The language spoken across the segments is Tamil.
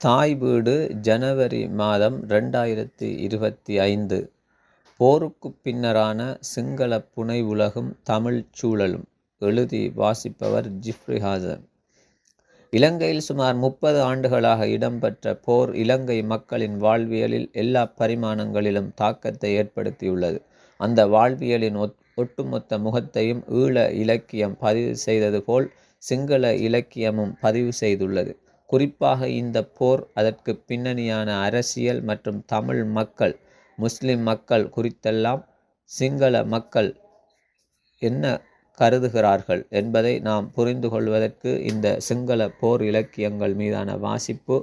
தாய் வீடு ஜனவரி மாதம் ரெண்டாயிரத்தி இருபத்தி ஐந்து. போருக்கு பின்னரான சிங்கள புனை உலகம் தமிழ்ச் சூழலும் எழுதி வாசிப்பவர் ஜிஃப்ரி ஹாசன். இலங்கையில் சுமார் முப்பது ஆண்டுகளாக இடம்பெற்ற போர் இலங்கை மக்களின் வாழ்வியலில் எல்லா பரிமாணங்களிலும் தாக்கத்தை ஏற்படுத்தியுள்ளது. அந்த வாழ்வியலின் ஒத் ஒட்டுமொத்த முகத்தையும் ஈழ இலக்கியம் பதிவு செய்தது போல் சிங்கள இலக்கியமும் பதிவு செய்துள்ளது. குறிப்பாக இந்த போர் அதற்கு பின்னணியான அரசியல் மற்றும் தமிழ் மக்கள் முஸ்லிம் மக்கள் குறித்தெல்லாம் சிங்கள மக்கள் என்ன கருதுகிறார்கள் என்பதை நாம் புரிந்து கொள்வதற்கு இந்த சிங்கள போர் இலக்கியங்கள் மீதான வாசிப்பு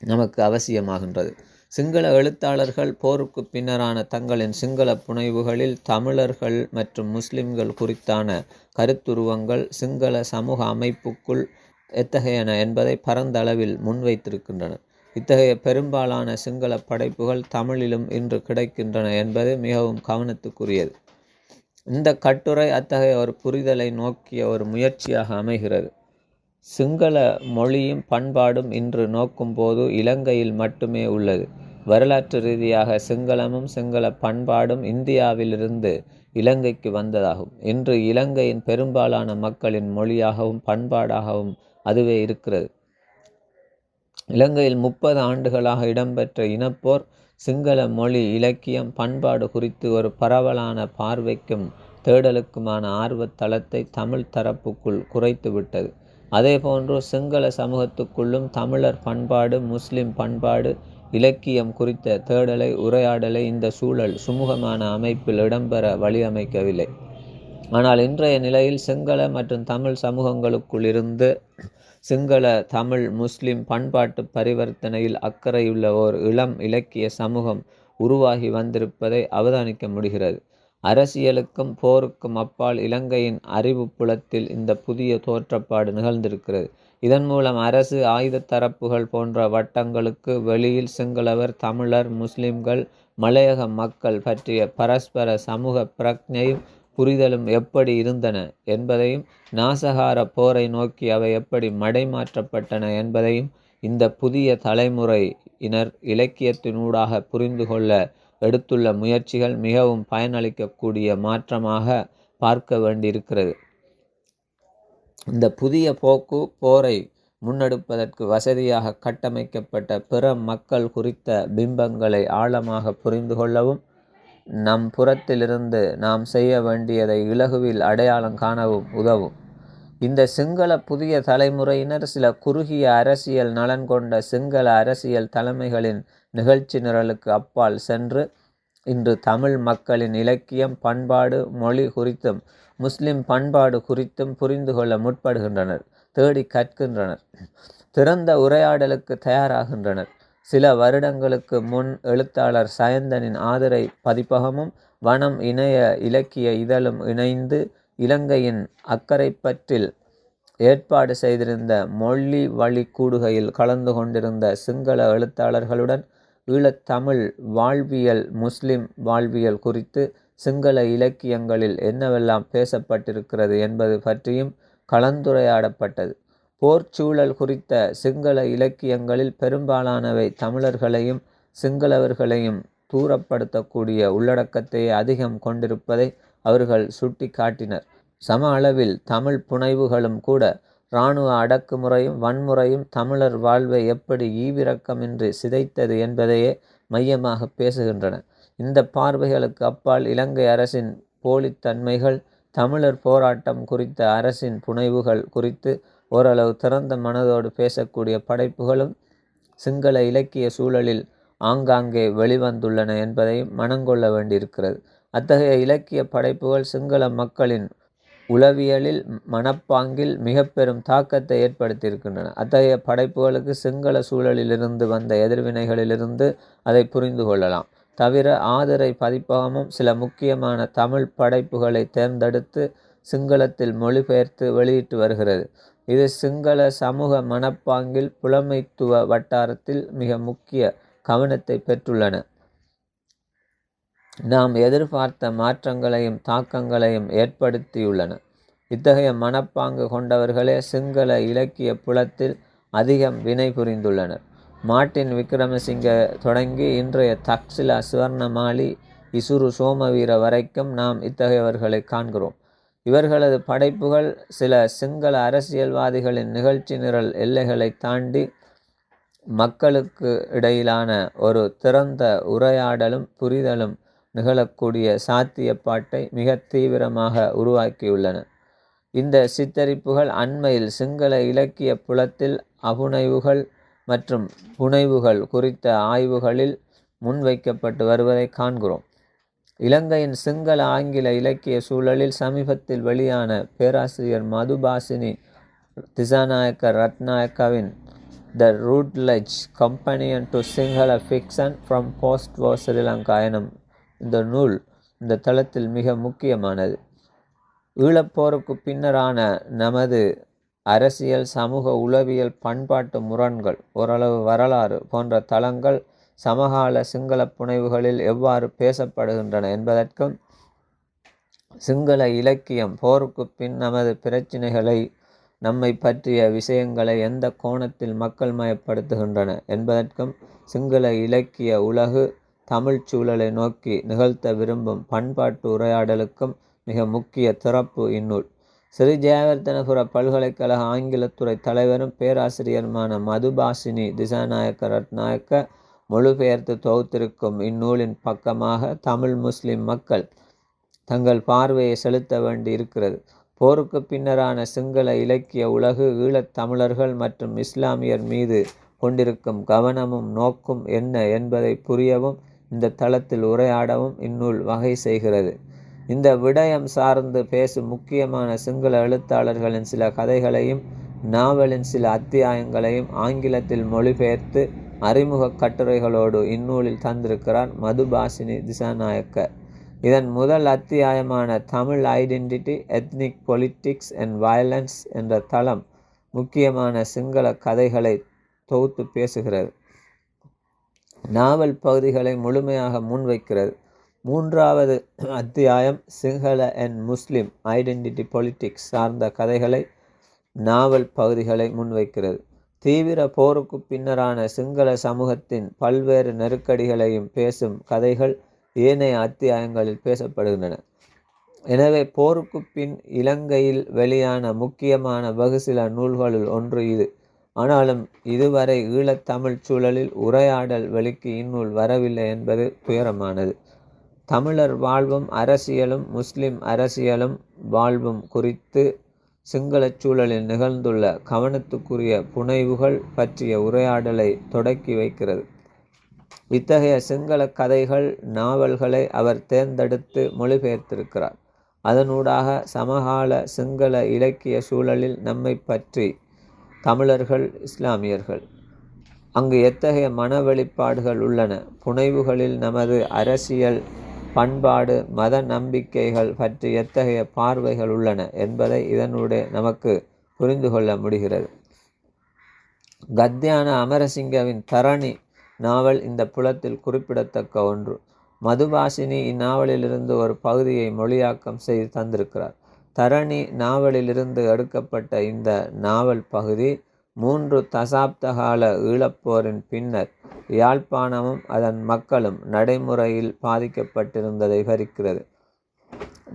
நமக்கு அவசியமாகின்றது. சிங்கள எழுத்தாளர்கள் போருக்கு பின்னரான தங்களின் சிங்கள புனைவுகளில் தமிழர்கள் மற்றும் முஸ்லிம்கள் குறித்தான கருத்துருவங்கள் சிங்கள சமூக அமைப்புக்குள் எத்தகையன என்பதை பரந்தளவில் முன்வைத்திருக்கின்றன. இத்தகைய பெரும்பாலான சிங்கள படைப்புகள் தமிழிலும் இன்று கிடைக்கின்றன என்பது மிகவும் கவனத்துக்குரியது. இந்த கட்டுரை அத்தகைய ஒரு புரிதலை நோக்கிய ஒரு முயற்சியாக அமைகிறது. சிங்கள மொழியும் பண்பாடும் இன்று நோக்கும்போது இலங்கையில் மட்டுமே உள்ளது. வரலாற்று ரீதியாக சிங்களமும் சிங்கள பண்பாடும் இந்தியாவிலிருந்து இலங்கைக்கு வந்ததாகும். இன்று இலங்கையின் பெரும்பாலான மக்களின் மொழியாகவும் பண்பாடாகவும் அதுவே இருக்கிறது. இலங்கையில் முப்பது ஆண்டுகளாக இடம்பெற்ற இனப்போர் சிங்கள மொழி இலக்கியம் பண்பாடு குறித்து ஒரு பரவலான பார்வைக்கும் தேடலுக்குமான ஆர்வத்தளத்தை தமிழ் தரப்புக்குள் குறைத்துவிட்டது அதேபோன்று சிங்கள சமூகத்துக்குள்ளும் தமிழர் பண்பாடு முஸ்லிம் பண்பாடு இலக்கியம் குறித்த தேடலை உரையாடலை இந்த சூழல் சுமூகமான அமைப்பில் இடம்பெற வழியமைக்கவில்லை. ஆனால் இன்றைய நிலையில் சிங்கள மற்றும் தமிழ் சமூகங்களுக்குள் இருந்து சிங்கள தமிழ் முஸ்லிம் பண்பாட்டு பரிவர்த்தனையில் அக்கறையுள்ள ஓர் இளம் இலக்கிய சமூகம் உருவாகி வந்திருப்பதை அவதானிக்க முடிகிறது. அரசியலுக்கும் போருக்கும் அப்பால் இலங்கையின் அறிவு புலத்தில் இந்த புதிய தோற்றப்பாடு நிகழ்ந்திருக்கிறது. இதன் மூலம் அரசு ஆயுத தரப்புகள் போன்ற வட்டங்களுக்கு வெளியில் சிங்களவர் தமிழர் முஸ்லிம்கள் மலையக மக்கள் பற்றிய பரஸ்பர சமூக பிரக்ஞையும் புரிதலும் எப்படி இருந்தன என்பதையும் நாசகார போரை நோக்கி அவை எப்படி மடைமாற்றப்பட்டன என்பதையும் இந்த புதிய தலைமுறையினர் இலக்கியத்தினூடாக புரிந்து கொள்ள எடுத்துள்ள முயற்சிகள் மிகவும் பயனளிக்கக்கூடிய மாற்றமாக பார்க்க வேண்டியிருக்கிறது. இந்த புதிய போக்கு போரை முன்னெடுப்பதற்கு வசதியாக கட்டமைக்கப்பட்ட பிற மக்கள் குறித்த பிம்பங்களை ஆழமாக புரிந்து கொள்ளவும் நம் புறத்திலிருந்து நாம் செய்ய வேண்டியதை இலகுவில் அடையாளம் காணவும் உதவும். இந்த சிங்கள புதிய தலைமுறையினர் சில குறுகிய அரசியல் நலன் கொண்ட சிங்கள அரசியல் தலைமைகளின் நிகழ்ச்சி நிரலுக்கு அப்பால் சென்று இன்று தமிழ் மக்களின் இலக்கியம் பண்பாடு மொழி குறித்தும் முஸ்லிம் பண்பாடு குறித்தும் புரிந்து கொள்ள முற்படுகின்றனர் தேடி கற்கின்றனர் திறந்த உரையாடலுக்கு தயாராகின்றனர். சில வருடங்களுக்கு முன் எழுத்தாளர் சயந்தனின் ஆதரை பதிப்பகமும் வனம் இணைய இலக்கிய இதழும் இணைந்து இலங்கையின் அக்கரைப்பற்றில் ஏற்பாடு செய்திருந்த மொழி வழி கூடுகையில் கலந்து கொண்டிருந்த சிங்கள எழுத்தாளர்களுடன் ஈழத்தமிழ் வாழ்வியல் முஸ்லிம் வாழ்வியல் குறித்து சிங்கள இலக்கியங்களில் என்னவெல்லாம் பேசப்பட்டிருக்கிறது என்பது பற்றியும் கலந்துரையாடப்பட்டது. போர்ச்சூழல் குறித்த சிங்கள இலக்கியங்களில் பெரும்பாலானவை தமிழர்களையும் சிங்களவர்களையும் தூரப்படுத்தக்கூடிய உள்ளடக்கத்தை அதிகம் கொண்டிருப்பதை அவர்கள் சுட்டி காட்டினர் சம அளவில் தமிழ் புனைவுகளும் கூட இராணுவ அடக்குமுறையும் வன்முறையும் தமிழர் வாழ்வை எப்படி ஈவிரக்கமின்றி சிதைத்தது என்பதையே மையமாக பேசுகின்றன. இந்த பார்வைகளுக்கு அப்பால் இலங்கை அரசின் போலித்தன்மைகள் தமிழர் போராட்டம் குறித்த அரசின் புனைவுகள் குறித்து ஓரளவு திறந்த மனதோடு பேசக்கூடிய படைப்புகளும் சிங்கள இலக்கிய சூழலில் ஆங்காங்கே வெளிவந்துள்ளன என்பதையும் மனங்கொள்ள வேண்டியிருக்கிறது. அத்தகைய இலக்கிய படைப்புகள் சிங்கள மக்களின் உளவியலில் மனப்பாங்கில் மிக பெரும் தாக்கத்தை ஏற்படுத்தியிருக்கின்றன. அத்தகைய படைப்புகளுக்கு சிங்கள சூழலிலிருந்து வந்த எதிர்வினைகளிலிருந்து அதை புரிந்து கொள்ளலாம். தவிர ஆதரை பதிப்பகமும் சில முக்கியமான தமிழ் படைப்புகளை தேர்ந்தெடுத்து சிங்களத்தில் மொழிபெயர்த்து வெளியிட்டு வருகிறது. இது சிங்கள சமூக மனப்பாங்கில் புலமைத்துவ வட்டாரத்தில் மிக முக்கிய கவனத்தை பெற்றுள்ளன. நாம் எதிர்பார்த்த மாற்றங்களையும் தாக்கங்களையும் ஏற்படுத்தியுள்ளன. இத்தகைய மனப்பாங்கு கொண்டவர்களே சிங்கள இலக்கிய புலத்தில் அதிகம் வினை புரிந்துள்ளனர். மார்ட்டின் விக்ரமசிங்க தொடங்கி இன்றைய தக்சிலா சுவர்ணமாலி இசுரு சோமவீர வரைக்கும் நாம் இத்தகையவர்களை காண்கிறோம். இவர்களது படைப்புகள் சில சிங்கள அரசியல்வாதிகளின் நிகழ்ச்சி நிரல் எல்லைகளை தாண்டி மக்களுக்கு இடையிலான ஒரு திறந்த உரையாடலும் புரிதலும் நிகழக்கூடிய சாத்தியப்பாட்டை மிக தீவிரமாக உருவாக்கியுள்ளன. இந்த சித்தரிப்புகள் அண்மையில் சிங்கள இலக்கிய புலத்தில் அபுனைவுகள் மற்றும் புனைவுகள் குறித்த ஆய்வுகளில் முன்வைக்கப்பட்டு வருவதை காண்கிறோம். இலங்கையின் சிங்கள ஆங்கில இலக்கிய சூழலில் சமீபத்தில் வெளியான பேராசிரியர் Madhubhashini Dissanayake ரத்நாயக்காவின் the Routledge companion to Sinhala fiction from post war Sri Lanka எனும் இந்த நூல் இந்த தளத்தில் மிக முக்கியமானது. ஈழப்போருக்கு பின்னரான நமது அரசியல் சமூக உளவியல் பண்பாட்டு முரண்கள் ஓரளவு வரலாறு போன்ற தளங்கள் சமகால சிங்கள புனைவுகளில் எவ்வாறு பேசப்படுகின்றன என்பதற்கும் சிங்கள இலக்கியம் போருக்கு பின் நமது பிரச்சினைகளை நம்மை பற்றிய விஷயங்களை எந்த கோணத்தில் மக்கள் மயப்படுத்துகின்றன என்பதற்கும் சிங்கள இலக்கிய உலகு தமிழ் சூழலை நோக்கி நிகழ்த்த விரும்பும் பண்பாட்டு உரையாடலுக்கும் மிக முக்கிய திறப்பு இந்நூல். ஸ்ரீ ஜெயவர்தனபுர பல்கலைக்கழக ஆங்கிலத்துறை தலைவரும் பேராசிரியருமான மதுபாசினி திசாநாயக்க ரத்நாயக்க மொழிபெயர்த்து தொகுத்திருக்கும் இந்நூலின் பக்கமாக தமிழ் முஸ்லிம் மக்கள் தங்கள் பார்வையை செலுத்த வேண்டி இருக்கிறது. போருக்கு பின்னரான சிங்கள இலக்கிய உலகு ஈழத் தமிழர்கள் மற்றும் இஸ்லாமியர் மீது கொண்டிருக்கும் கவனமும் நோக்கும் என்ன என்பதை புரியவும் இந்த தளத்தில் உரையாடவும் இந்நூல் வகை செய்கிறது. இந்த விடயம் சார்ந்து பேசும் முக்கியமான சிங்கள எழுத்தாளர்களின் சில கதைகளையும் நாவலின் சில அத்தியாயங்களையும் ஆங்கிலத்தில் மொழிபெயர்த்து அறிமுக கட்டுரைகளோடு இந்நூலில் தந்திருக்கிறார் மதுபாசினி திசாநாயக்கர் இதன் முதல் அத்தியாயமான Tamil identity ethnic politics and violence என்ற தளம் முக்கியமான சிங்கள கதைகளை தொகுத்து பேசுகிறது. நாவல் பகுதிகளை முழுமையாக முன்வைக்கிறது. மூன்றாவது அத்தியாயம் Sinhala and Muslim identity politics சார்ந்த கதைகளை நாவல் பகுதிகளை முன்வைக்கிறது. தீவிர போருக்கு பின்னரான சிங்கள சமூகத்தின் பல்வேறு நெருக்கடிகளையும் பேசும் கதைகள் ஏனைய அத்தியாயங்களில் பேசப்படுகின்றன. எனவே போருக்கு பின் இலங்கையில் வெளியான முக்கியமான வெகு சில நூல்களுள் ஒன்று இது. ஆனாலும் இதுவரை ஈழத்தமிழ் சூழலில் உரையாடல் வெளிக்கு இந்நூல் வரவில்லை என்பது துயரமானது. தமிழர் வாழ்வும் அரசியலும் முஸ்லிம் அரசியலும் வாழ்வும் குறித்து சிங்களச் சூழலில் நிகழ்ந்துள்ள கவனத்துக்குரிய புனைவுகள் பற்றிய உரையாடலை தொடக்கி வைக்கிறது. இத்தகைய சிங்கள கதைகள் நாவல்களை அவர் தேர்ந்தெடுத்து மொழிபெயர்த்திருக்கிறார். அதனூடாக சமகால சிங்கள இலக்கிய சூழலில் நம்மை பற்றி தமிழர்கள் இஸ்லாமியர்கள். அங்கு எத்தகைய மன வெளிப்பாடுகள் உள்ளன? புனைவுகளில் நமது அரசியல் பண்பாடு மத நம்பிக்கைகள் பற்றி எத்தகைய பார்வைகள் உள்ளன என்பதை இதனுடைய நமக்கு புரிந்து கொள்ள முடிகிறது. கத்தியான அமரசிங்கவின் தரணி நாவல் இந்த புலத்தில் குறிப்பிடத்தக்க ஒன்று. மதுபாசினி இந்நாவலிலிருந்து ஒரு பகுதியை மொழியாக்கம் செய்து தந்திருக்கிறார். தரணி நாவலிலிருந்து எடுக்கப்பட்ட இந்த நாவல் பகுதி மூன்று தசாப்தகால ஈழப்போரின் பின்னர் யாழ்ப்பாணமும் அதன் மக்களும் நடைமுறையில் பாதிக்கப்பட்டிருந்ததை விவரிக்கிறது.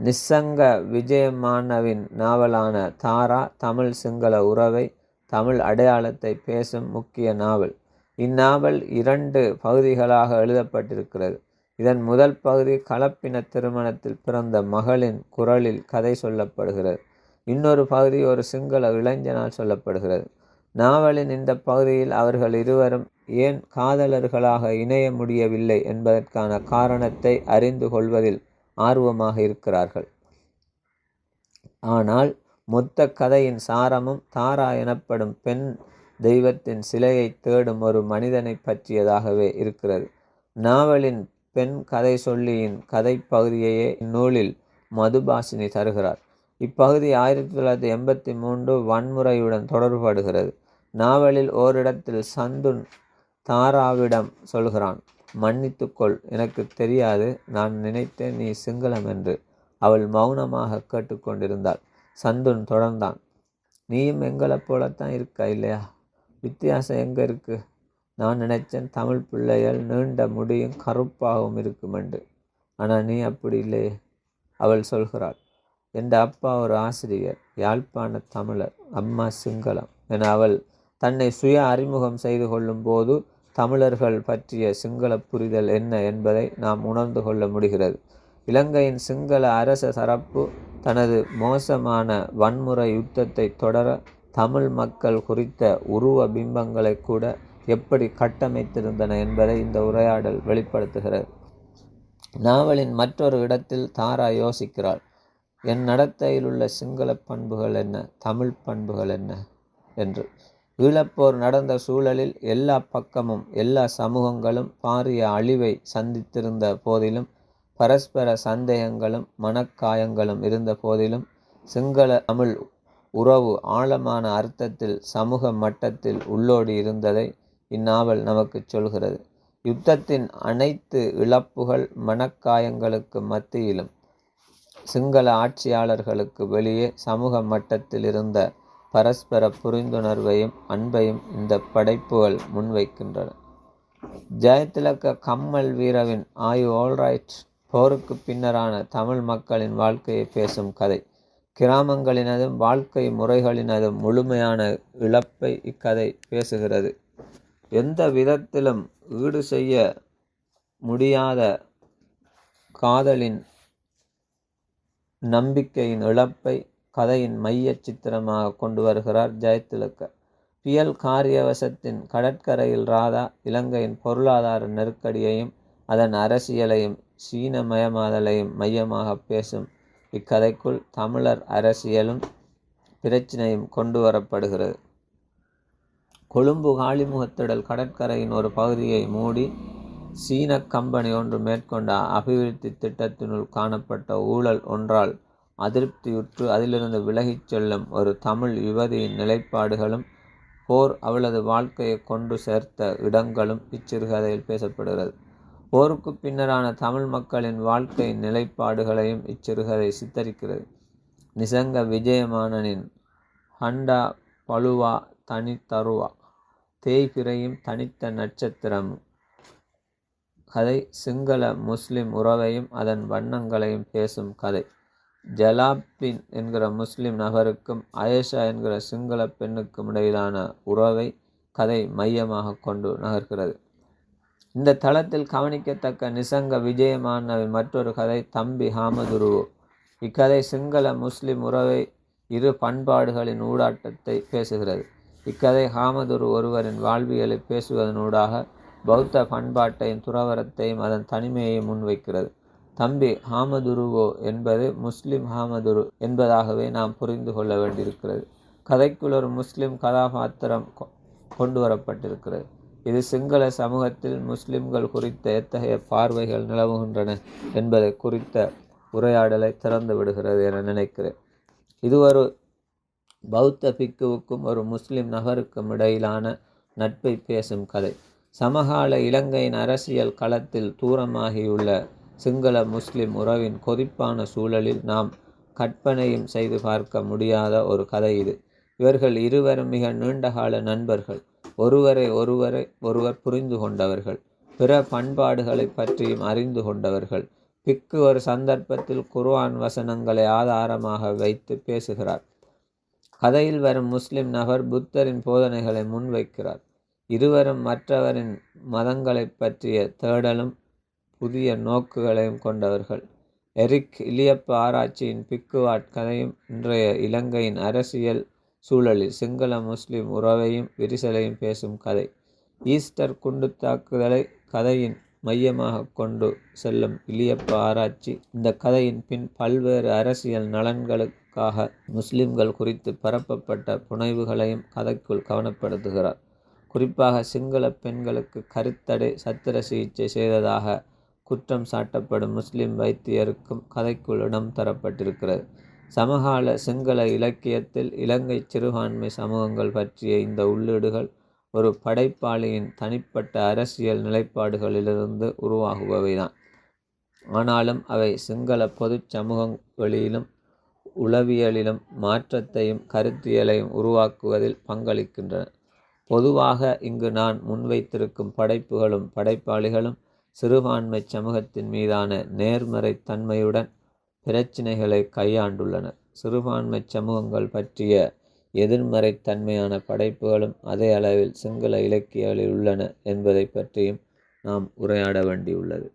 நிசங்க விஜயமானவின் நாவலான தாரா தமிழ் சிங்கள உறவை தமிழ் அடையாளத்தை பேசும் முக்கிய நாவல். இந்நாவல் இரண்டு பகுதிகளாக எழுதப்பட்டிருக்கிறது. இதன் முதல் பகுதி கலப்பின திருமணத்தில் பிறந்த மகளின் குரலில் கதை சொல்லப்படுகிறது. இன்னொரு பகுதி ஒரு சிங்கள இளைஞனால் சொல்லப்படுகிறது. நாவலின் இந்த பகுதியில் அவர்கள் இருவரும் ஏன் காதலர்களாக இணைய முடியவில்லை என்பதற்கான காரணத்தை அறிந்து கொள்வதில் ஆர்வமாக இருக்கிறார்கள். ஆனால் மொத்த கதையின் சாரமும் தாரா எனப்படும் பெண் தெய்வத்தின் சிலையை தேடும் ஒரு மனிதனை பற்றியதாகவே இருக்கிறது. நாவலின் பெண் கதை சொல்லியின் கதை பகுதியையே இந்நூலில் மதுபாசினி தருகிறார். இப்பகுதி ஆயிரத்தி தொள்ளாயிரத்தி எண்பத்தி மூன்று வன்முறையுடன் தொடர்படுகிறது நாவலில் ஓரிடத்தில் சந்துன் தாராவிடம் சொல்கிறான் மன்னித்துக்கொள் எனக்கு தெரியாது நான் நினைத்தேன் நீ சிங்களம் என்று. அவள் மௌனமாக கேட்டுக்கொண்டிருந்தாள். சந்துன் தொடர்ந்தான் நீயும் எங்களைப் போலத்தான் இருக்க இல்லையா? வித்தியாசம் எங்கே இருக்குது நான் நினைச்சேன் தமிழ் பிள்ளைகள் நீண்ட முடியும் கருப்பாகவும் இருக்குமெண்டு ஆனால் நீ அப்படி இல்லையே அவள் சொல்கிறாள். என் அப்பா ஒரு ஆசிரியர் யாழ்ப்பாண தமிழர் அம்மா சிங்களம் என அவள் தன்னை சுய அறிமுகம் செய்து கொள்ளும் போது தமிழர்கள் பற்றிய சிங்கள புரிதல் என்ன என்பதை நாம் உணர்ந்து கொள்ள முடிகிறது. இலங்கையின் சிங்கள அரச தரப்பு தனது மோசமான வன்முறை யுத்தத்தை தொடர தமிழ் மக்கள் குறித்த உருவ பிம்பங்களை கூட எப்படி கட்டமைத்திருந்தன என்பதை இந்த உரையாடல் வெளிப்படுத்துகிறது. நாவலின் மற்றொரு இடத்தில் தாரா யோசிக்கிறாள் என் நடத்தையில் உள்ள சிங்கள பண்புகள் என்ன? தமிழ் பண்புகள் என்ன? என்று. ஈழப்போர் நடந்த சூழலில் எல்லா பக்கமும் எல்லா சமூகங்களும் பாரிய அழிவை சந்தித்திருந்த போதிலும் பரஸ்பர சந்தேகங்களும் மனக்காயங்களும் இருந்த போதிலும் சிங்கள தமிழ் உறவு ஆழமான அர்த்தத்தில் சமூக மட்டத்தில் உள்ளோடி இருந்ததை இந்நாவல் நமக்கு சொல்கிறது. யுத்தத்தின் அனைத்து இழப்புகள் மனக்காயங்களுக்கு மத்தியிலும் சிங்கள ஆட்சியாளர்களுக்கு வெளியே சமூக மட்டத்தில் இருந்த பரஸ்பர புரிந்துணர்வையும் அன்பையும் இந்த படைப்புகள் முன்வைக்கின்றன. ஜெயதிலக கம்மல் வீரவின் ஆயு ஆல்ரைட் போருக்கு பின்னரான தமிழ் மக்களின் வாழ்க்கையை பேசும் கதை. கிராமங்களினதும் வாழ்க்கை முறைகளினதும் முழுமையான இழப்பை இக்கதை பேசுகிறது. எந்த விதத்திலும் ஈடு செய்ய முடியாத காதலின் நம்பிக்கையின் இழப்பை கதையின் மைய சித்திரமாக கொண்டு வருகிறார் ஜெயத்திலக்க பியல் காரியவசத்தின் கடற்கரையில் ராதா இலங்கையின் பொருளாதார நெருக்கடியையும் அதன் அரசியலையும் சீனமயமாதலையும் மையமாக பேசும் இக்கதைக்குள் தமிழர் அரசியலும் பிரச்சினையும் கொண்டு வரப்படுகிறது. கொழும்பு காளிமுகத்திடல் கடற்கரையின் ஒரு பகுதியை மூடி சீன கம்பெனி ஒன்று மேற்கொண்ட அபிவிருத்தி திட்டத்தினுள் காணப்பட்ட ஊழல் ஒன்றால் அதிருப்தியுற்று அதிலிருந்து விலகிச் செல்லும் ஒரு தமிழ் யுவதியின் நிலைப்பாடுகளும் போர் அவளது வாழ்க்கையை கொண்டு சேர்த்த இடங்களும் இச்சிறுகதையில் பேசப்படுகிறது. போருக்கு பின்னரான தமிழ் மக்களின் வாழ்க்கை நிலைப்பாடுகளையும் இச்சிறுகதை சித்தரிக்கிறது. நிசங்க விஜயமானனின் ஹண்டா பழுவா தனி தருவா தேய்பிரையும் தனித்த நட்சத்திரம் கதை சிங்கள முஸ்லிம் உறவையும் அதன் வண்ணங்களையும் பேசும் கதை. ஜலாப்பின் என்கிற முஸ்லிம் நபருக்கும் அயேஷா என்கிற சிங்கள பெண்ணுக்கும் இடையிலான உறவை கதை மையமாக கொண்டு நகர்கிறது. இந்த தளத்தில் கவனிக்கத்தக்க நிசங்க விஜயமானவின் மற்றொரு கதை தம்பி ஹாமதுரு. இக்கதை சிங்கள முஸ்லிம் உறவை இரு பண்பாடுகளின் ஊடாட்டத்தை பேசுகிறது. இக்கதை ஹாமதுரு ஒருவரின் வாழ்வியலை பேசுவதனூடாக பௌத்த பண்பாட்டையும் துறவரத்தையும் அதன் தனிமையையும் முன்வைக்கிறது. தம்பி ஹாமதுருவோ என்பது முஸ்லிம் ஹாமதுரு என்பதாகவே நாம் புரிந்து கொள்ள வேண்டியிருக்கிறது. கதைக்குள் ஒரு முஸ்லிம் கதாபாத்திரம் கொண்டு வரப்பட்டிருக்கிறது இது சிங்கள சமூகத்தில் முஸ்லிம்கள் குறித்த எத்தகைய பார்வைகள் நிலவுகின்றன என்பதை குறித்த உரையாடலை திறந்து விடுகிறது என நினைக்கிறேன். இது ஒரு பௌத்த பிக்குவுக்கும் ஒரு முஸ்லிம் நகருக்கும் இடையிலான நட்பை பேசும் கதை. சமகால இலங்கையின் அரசியல் களத்தில் தூரமாகியுள்ள சிங்கள முஸ்லிம் உறவின் கொதிப்பான சூழலில் நாம் கற்பனையும் செய்து பார்க்க முடியாத ஒரு கதை இது. இவர்கள் இருவரும் மிக நீண்டகால நண்பர்கள். ஒருவரை ஒருவரை ஒருவர் புரிந்து கொண்டவர்கள். பிற பண்பாடுகளை பற்றியும் அறிந்து கொண்டவர்கள். பிக்கு ஒரு சந்தர்ப்பத்தில் குர்ஆன் வசனங்களை ஆதாரமாக வைத்து பேசுகிறார். கதையில் வரும் முஸ்லிம் நபர் புத்தரின் போதனைகளை முன்வைக்கிறார். இருவரும் மற்றவரின் மதங்களை பற்றிய தேடலும் புதிய நோக்குகளையும் கொண்டவர்கள். எரிக் இலியப்ப ஆராய்ச்சியின் பிக்குவாட் கதையும் இன்றைய இலங்கையின் அரசியல் சூழலில் சிங்கள முஸ்லிம் உறவையும் விரிசலையும் பேசும் கதை. ஈஸ்டர் குண்டு தாக்குதலை கதையின் மையமாக கொண்டு செல்லும் இலியப்ப ஆராய்ச்சி இந்த கதையின் பின் பல்வேறு அரசியல் நலன்களுக்காக முஸ்லிம்கள் குறித்து பரப்பப்பட்ட புனைவுகளையும் கதைக்குள் கவனப்படுத்துகிறார். குறிப்பாக சிங்கள பெண்களுக்கு கருத்தடை சத்திர சிகிச்சை செய்ததாக குற்றம் சாட்டப்படும் முஸ்லிம் வைத்தியருக்கும் கதைக்குள் இடம் தரப்பட்டிருக்கிறது. சமகால சிங்கள இலக்கியத்தில் இலங்கை சிறுபான்மை சமூகங்கள் பற்றிய இந்த உள்ளீடுகள் ஒரு படைப்பாளியின் தனிப்பட்ட அரசியல் நிலைப்பாடுகளிலிருந்து உருவாகுபவைதான். ஆனாலும் அவை சிங்கள பொது சமூகங்களிலும் உளவியலிலும் மாற்றத்தையும் கருத்தியலையும் உருவாக்குவதில் பங்களிக்கின்றன. பொதுவாக இங்கு நான் முன்வைத்திருக்கும் படைப்புகளும் படைப்பாளிகளும் சிறுபான்மை சமூகத்தின் மீதான நேர்மறை தன்மையுடன் பிரச்சினைகளை கையாண்டுள்ளனர் சிறுபான்மை சமூகங்கள் பற்றிய எதிர்மறை தன்மையான படைப்புகளும் அதே அளவில் சிங்கள இலக்கியங்களில் உள்ளன என்பதை பற்றியும் நாம் உரையாட வேண்டியுள்ளது.